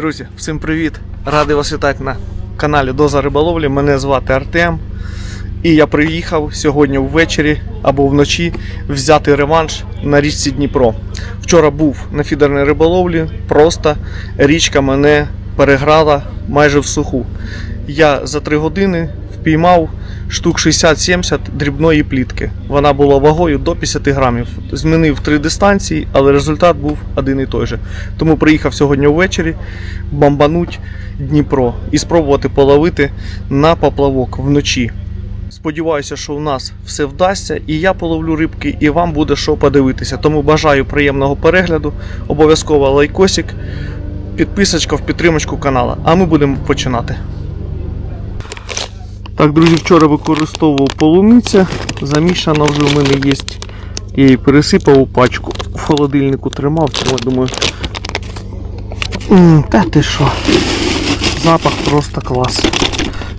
Друзі, всім привіт! Радий вас вітати на каналі Доза Риболовлі. Мене звати Артем. І я приїхав сьогодні ввечері або вночі взяти реванш на річці Дніпро. Вчора був на фідерній риболовлі, просто річка мене переграла майже в суху. Я за 3 години впіймав штук 60-70 дрібної плітки. Вона була вагою до 50 грамів. Змінив три дистанції, але результат був один і той же. Тому приїхав сьогодні ввечері бомбануть Дніпро і спробувати половити на поплавок вночі. Сподіваюся, що у нас все вдасться, і я половлю рибки, і вам буде що подивитися. Тому бажаю приємного перегляду. Обов'язково лайкосик, підписочка в підтримочку канала. А ми будемо починати. Так, друзі, вчора використовував полуниця. Замішана вже в мене є. Я її пересипав у пачку. В холодильнику тримав, тому я думаю. М, Та ти що? Запах просто клас.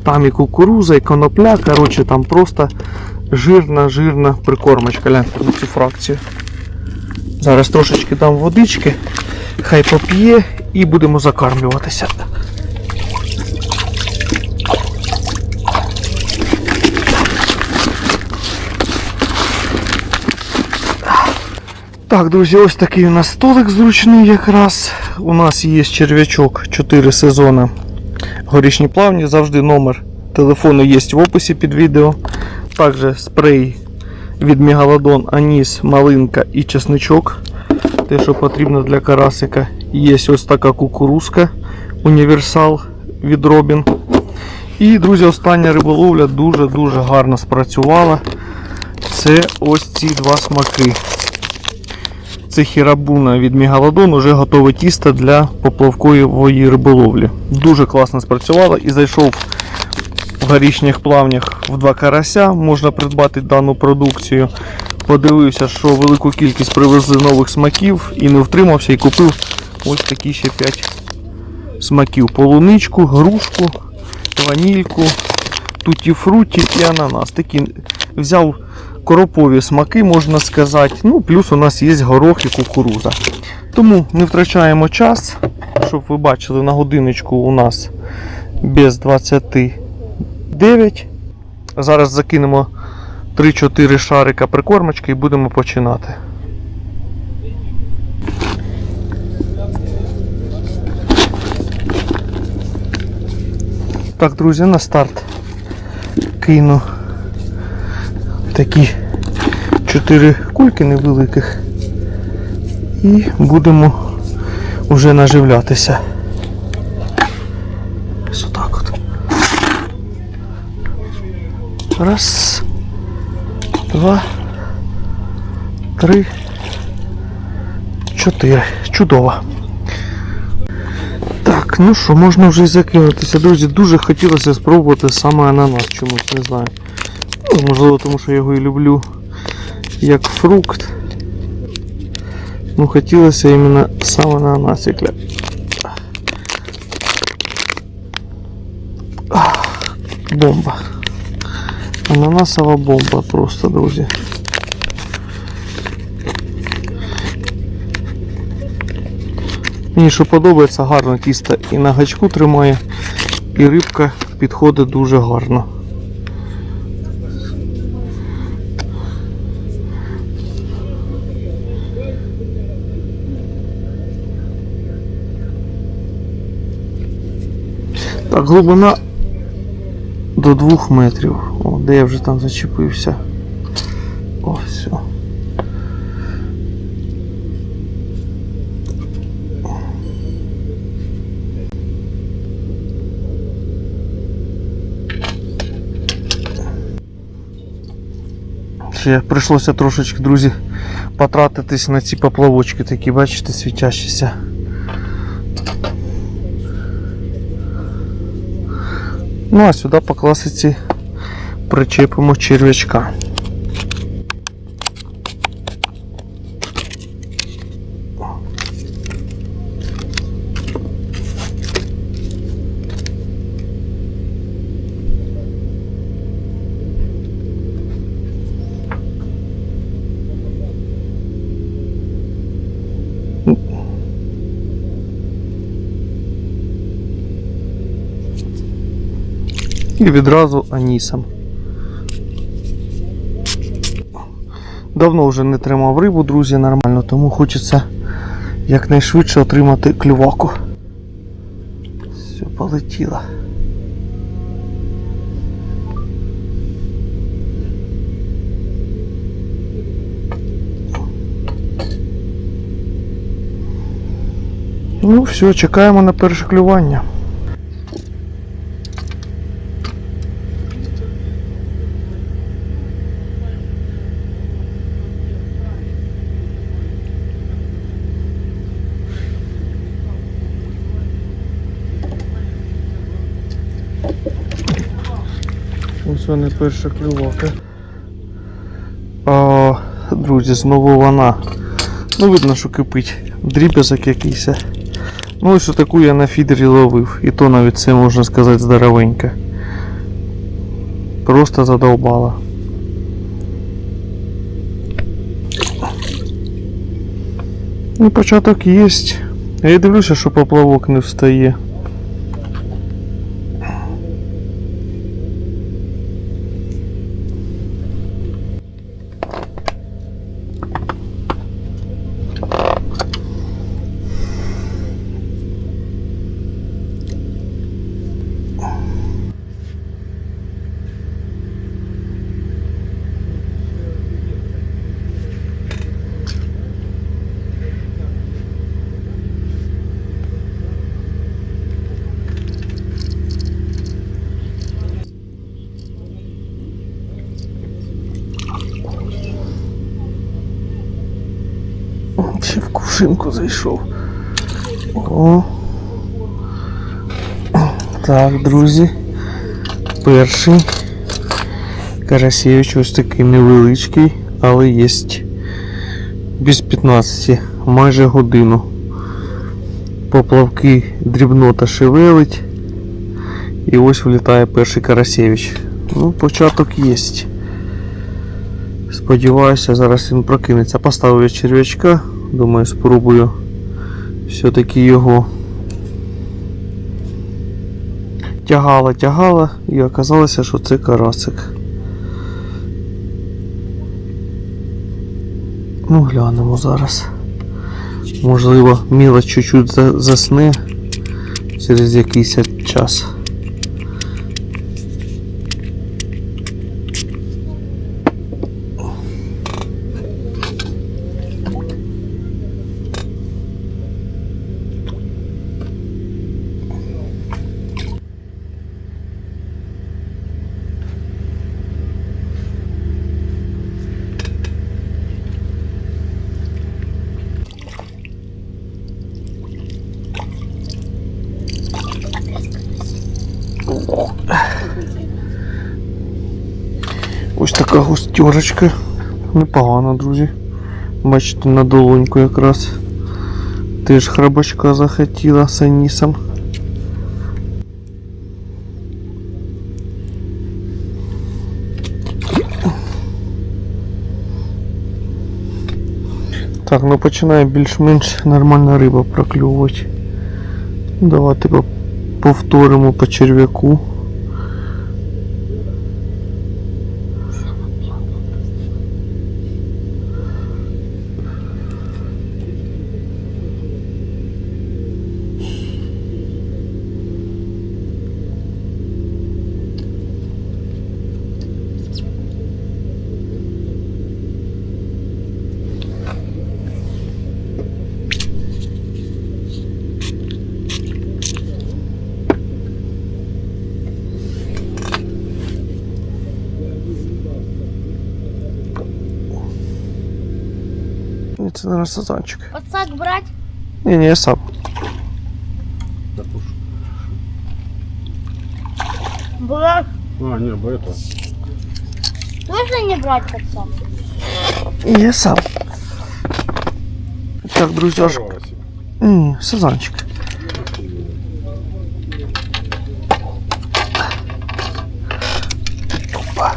Там і кукуруза, і конопля, коротше, там просто жирна, жирна прикормочка. Гляньте на цю фракцію. Зараз трошечки дам водички, хай поп'є і будемо закармлюватися. Так, друзі, ось такий у нас столик зручний якраз. У нас є черв'ячок 4 сезони. Горішні плавні, завжди номер телефону є в описі під відео. Також спрей від Мегалодон, Аніс, Малинка і чесничок. Те, що потрібно для карасика. Є ось така кукурузка універсал від Робін. І, друзі, остання риболовля дуже-дуже гарно спрацювала. Це ось ці два смаки. Це хірабуна від Мегалодон, уже готове тісто для поплавкової риболовлі. Дуже класно спрацювало і зайшов в горішніх плавнях в два карася. Можна придбати дану продукцію. Подивився, що велику кількість привезли нових смаків і не втримався і купив ось такі ще 5 смаків: полуничку, грушку, ванільку, туті-фруті і ананас. Такі взяв коропові смаки, можна сказати. Ну, плюс у нас є горох і кукуруза. Тому не втрачаємо час, щоб ви бачили на годиночку у нас без 29. Зараз закинемо 3-4 шарика прикормочки і будемо починати. Так, друзі, на старт кину такі 4 кульки невеликих і будемо вже наживлятися. Ось отак от. Раз, два, три, чотири. Чудово. Так, ну що, можна вже й закинутися. Друзі, дуже хотілося спробувати саме ананас чомусь, не знаю. Можливо, тому що я його і люблю як фрукт. Ну, хотілося іменно саме на. Ах, Бомба. Ананасова бомба просто, друзі. Мені що подобається, гарно тісто і на гачку тримає, і рибка підходить дуже гарно. Так, глибина до двох метрів. О, де я вже там зачепився. О, все. Ще прийшлося трошечки, друзі, потратитись на ці поплавочки такі, бачите, світящіся. Ну а сюди по класиці причепимо черв'ячка. І відразу анісом. Давно вже не тримав рибу, друзі, нормально, тому хочеться якнайшвидше отримати клюваку. Все, полетіло. Ну, все, чекаємо на перше клювання. Вони перша клювака. О, друзі, знову вона. Ну, видно, що кипить. Дріб'язок якийсь. Ну, ось таку я на фідері ловив. І то навіть це можна сказати здоровенька. Просто задовбала. Ну, початок є. Я дивлюся, що поплавок не встає. Ще зайшов. О. Так, друзі. Перший. Карасєвич ось такий невеличкий, але є без 15, майже годину. Поплавки дрібнота шевелить. І ось влітає перший Карасєвич. Ну, початок є. Сподіваюся, зараз він прокинеться. Поставив я черв'ячка. Думаю, спробую все-таки його. Тягала, тягала і оказалося, що це карасик. Ну, глянемо зараз. Можливо, мілоч чуть-чуть засне через якийсь час. Густерочка. Непогано, друзі. Бачите, на долоньку якраз. Теж храбачка захотіла з анісом. Так, ну починає більш-менш нормальна риба проклювати. Давайте по- повторимо по черв'яку. Ні, це не сазанчик. Подсак брать? Ні, ні, я сам. Брать. А, не, бы это. Можно не брать подсак? Ні, я сам. Так, друзяшки. Здорово себе. Ні, сазанчик. Опа.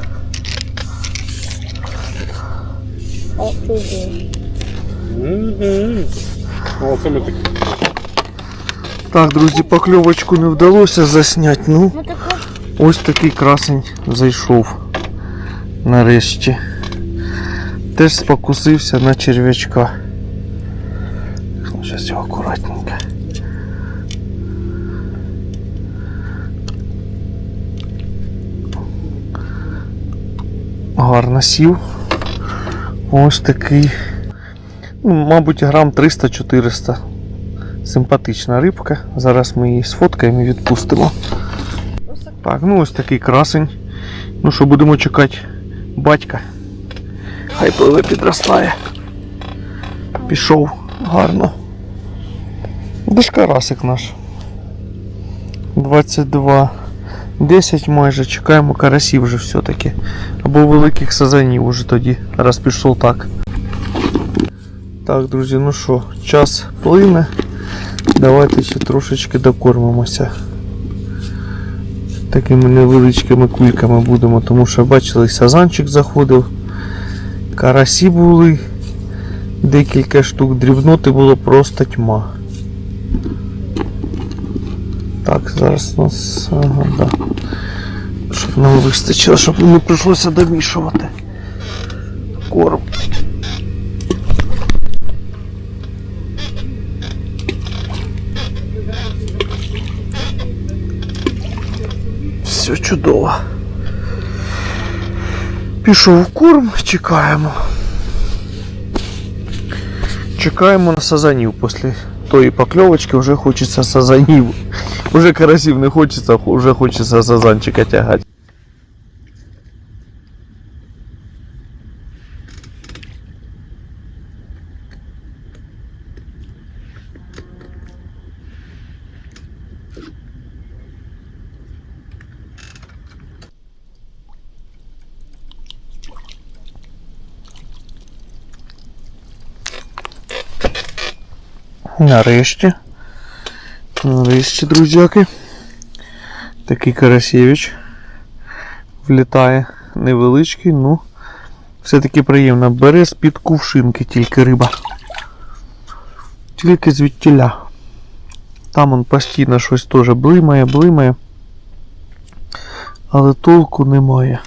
Офигеть. Ми такі. Так, друзі, покльовочку не вдалося засняти. Ну, Ну Ось такий красень зайшов нарешті. Теж спокусився на черв'ячка. Зараз його акуратненько. Гарно сів. Ось такий. Ну, мабуть, грам 300-400. Симпатична рибка. Зараз ми її сфоткаємо і відпустимо. Так, ну ось такий красень. Ну що, будемо чекати батька. Хай пливе підростає. Пішов гарно. Де ж карасик наш? 22. 10 майже. Чекаємо карасів вже все-таки. Або великих сазанів уже тоді, раз пішов так. Так, друзі, ну що, час плине. Давайте ще трошечки докормимося. Такими невеличкими кульками будемо, тому що бачили, сазанчик заходив, карасі були, декілька штук, дрібноти було просто тьма. Так, зараз у нас. Ага, да. Щоб нам вистачило, щоб не прийшлося домішувати. Корм. Все чудово. Пішов корм, чекаємо. Чекаємо на сазанів після тої покльовочки вже хочеться сазанів. Уже карасів не хочеться, вже хочеться сазанчика тягати. Нарешті. Нарешті, друзяки. Такий Карасєвич влітає невеличкий, ну все-таки приємно. Бере з-під кувшинки тільки риба. Тільки звідтіля. Там он постійно щось теж блимає, блимає. Але толку немає.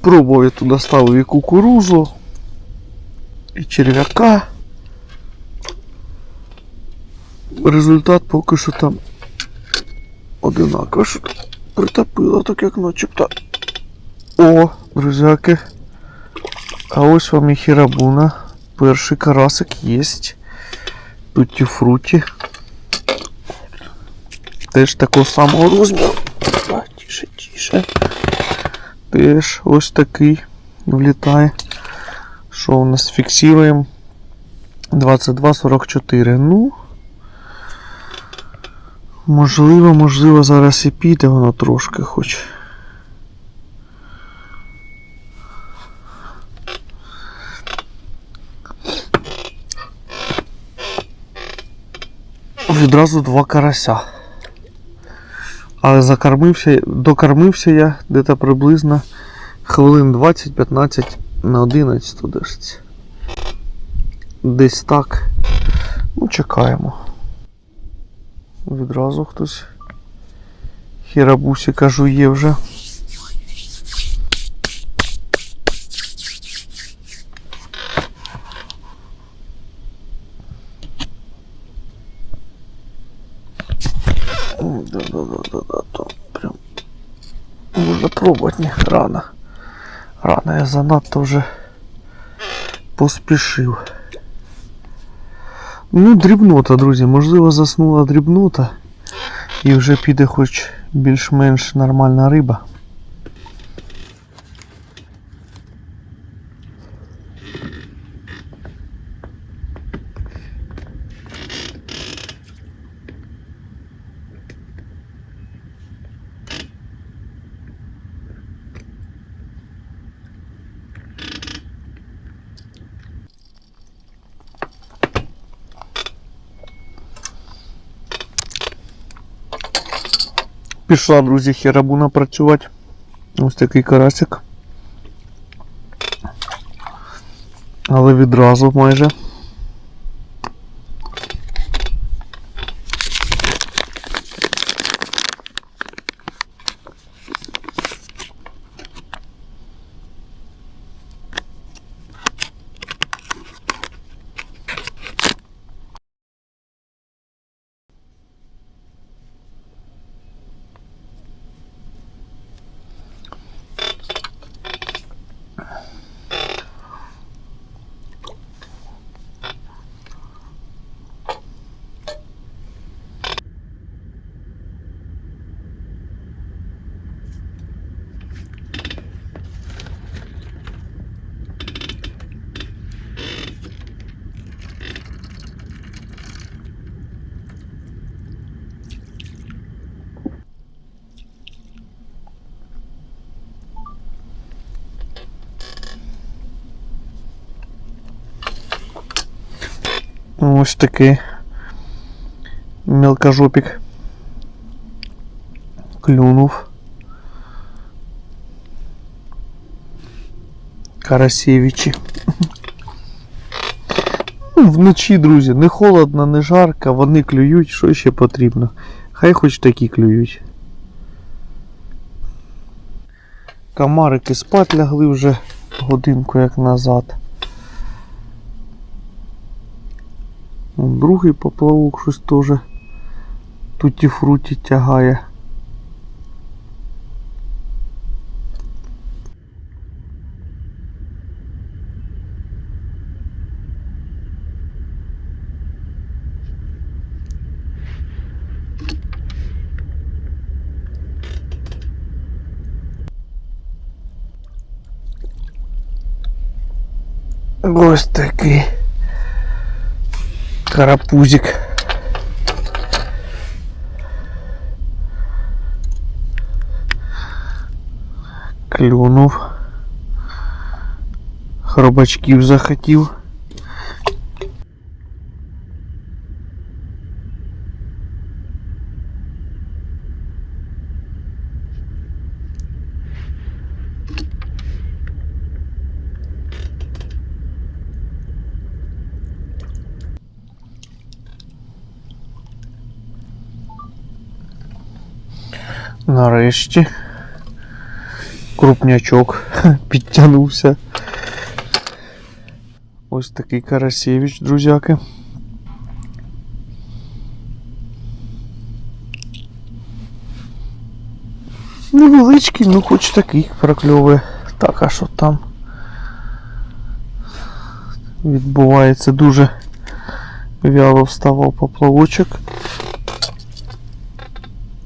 Пробував я туди ставив і кукурузу, і черв'яка. Результат поки що там одинаково, притопило, так як начебто. О, друзяки. А ось вам і хірабуна. Перший карасик є. Тутті фруті. Теж такого самого розміру. Тише, тише. Теж ось такий влітає. Що у нас фіксуємо? 22.44. Ну. Можливо, можливо, зараз і піде воно трошки хоч. Відразу два карася. Але закормився, докормився я десь приблизно хвилин 20-15 на 11 десь. Десь так. Ну, чекаємо. Відразу хтось. Хірабусі кажу, є вже. Да, да, да, да, да, то прям Можно пробовать, не рано. Рано я занадто вже поспішив. Ну, дрібнота, друзі, можливо, заснула дрібнота і вже піде хоч більш-менш нормальна риба. Пішла, друзі, херабуна працювати. Ось такий карасик. Але відразу майже. Ось такий мелкожопік. Клюнув. Карасєвичі. Ну, Вночі, друзі, не холодно, не жарко, вони клюють, що ще потрібно. Хай хоч такі клюють. Комарики спать лягли вже годинку як назад. Другий поплавок щось теж туті фруті тягає. Ось такий карапузик. Клюнув. Хробачків захотів. Нарешті. Крупнячок підтягнувся. Ось такий Карасєвич, друзяки. Невеличкий, ну хоч такий прокльовує. Так, а що там? Відбувається дуже вяло вставав поплавочок.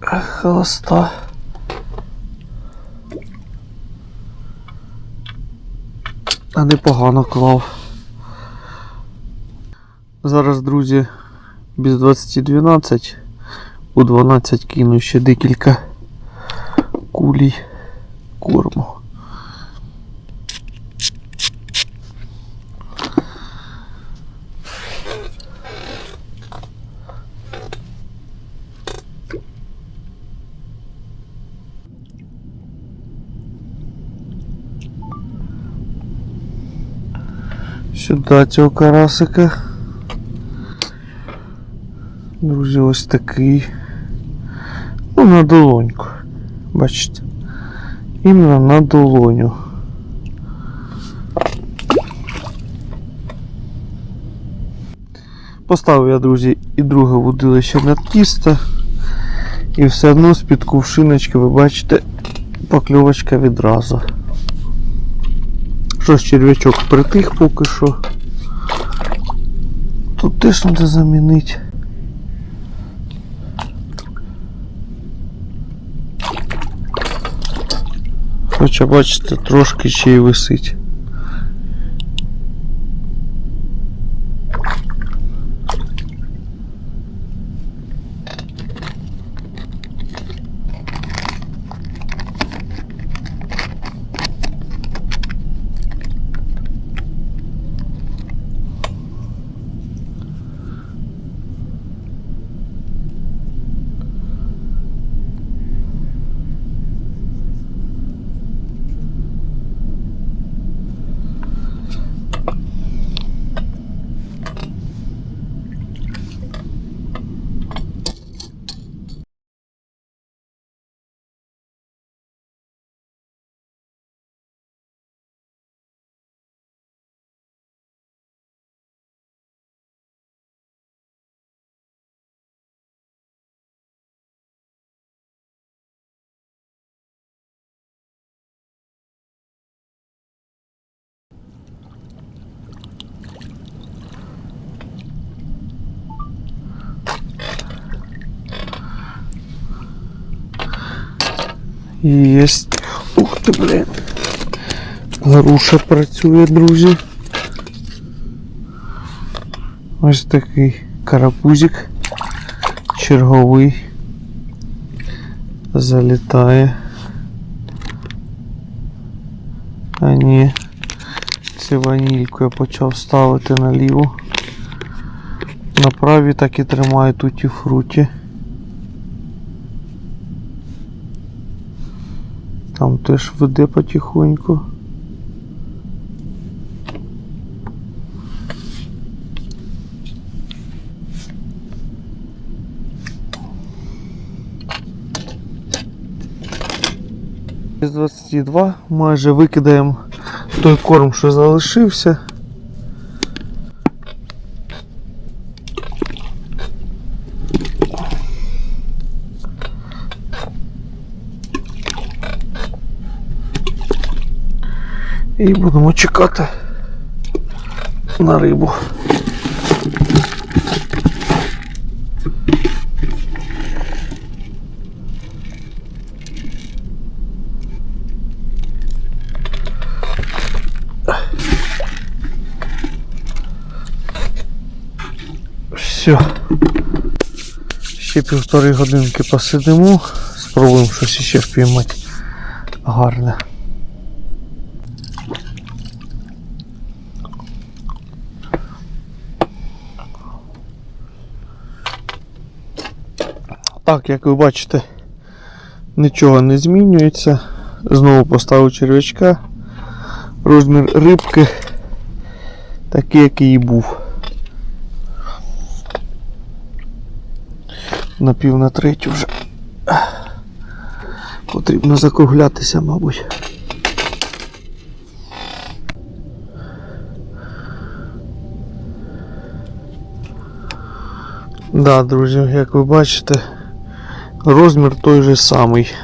Холоста. А непогано клав. Зараз, друзі, без 20.12 у 12 кину ще декілька кулій корму. Сюди цього карасика. Друзі, ось такий. Ну, на долоньку. Бачите? Іменно на долоню. Поставив я, друзі, і друге вудилище на тісто. І все одно з-під кувшиночки, ви бачите, покльовочка відразу. Що ж, черв'ячок притих поки що. Тут теж треба замінити. Хоча бачите, трошки ще й висить. Єсть. Ух ти, блін. Груша працює, друзі. Ось такий карапузик. Черговий. Залітає. А ні. Це ванільку я почав ставити наліво. На праві так і тримаю туті фруті. Там теж веде потихоньку. З 22 майже викидаємо той корм, що залишився. І будемо чекати на рибу. Все. Ще півтори годинки посидимо. Спробуємо щось ще впіймати гарне. Так, як ви бачите, нічого не змінюється. Знову поставив черв'ячка. Розмір рибки такий, який і був. На пів на третю вже. Потрібно закруглятися, мабуть. Да, друзі, як ви бачите, розмір той же самий.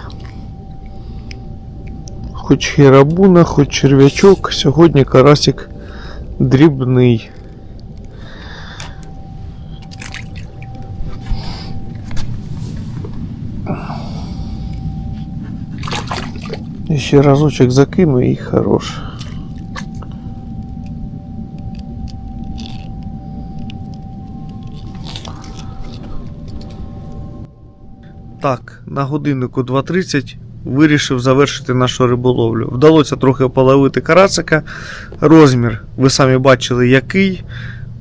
Хоч хірабуна, хоч черв'ячок, сьогодні карасик дрібний. І ще разочок закину і хорош. На годиннику 2.30 вирішив завершити нашу риболовлю. Вдалося трохи половити карасика. Розмір, ви самі бачили, який.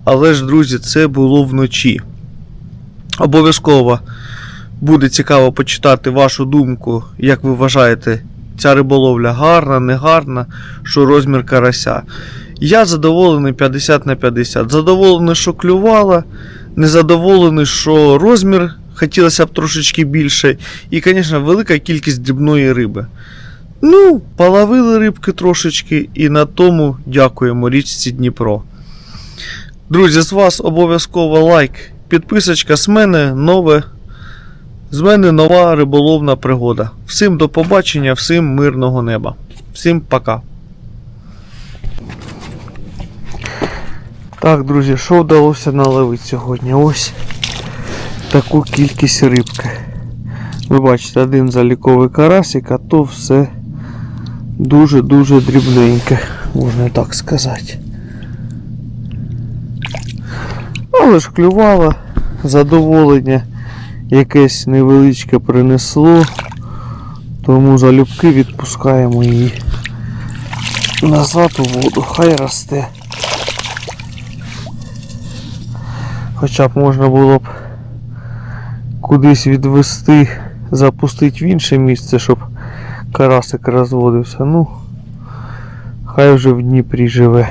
Але ж, друзі, це було вночі. Обов'язково буде цікаво почитати вашу думку, як ви вважаєте, ця риболовля гарна, не гарна, що розмір карася. Я задоволений 50 на 50. Задоволений, що клювала, незадоволений, що розмір хотілося б трошечки більше. І, звісно, велика кількість дрібної риби. Ну, половили рибки трошечки, і на тому дякуємо річці Дніпро. Друзі, з вас обов'язково лайк, підписочка з мене нове. З мене нова риболовна пригода. Всім до побачення, всім мирного неба. Всім пока. Так, друзі, що вдалося наловити сьогодні? Ось таку кількість рибки. Ви бачите, один заліковий карасик, а то все дуже-дуже дрібненьке, можна так сказати. Але ж клювало, задоволення якесь невеличке принесло, тому залюбки відпускаємо її назад у воду, хай росте. Хоча б можна було б кудись відвести, запустити в інше місце, щоб карасик розводився. Ну, хай вже в Дніпрі живе.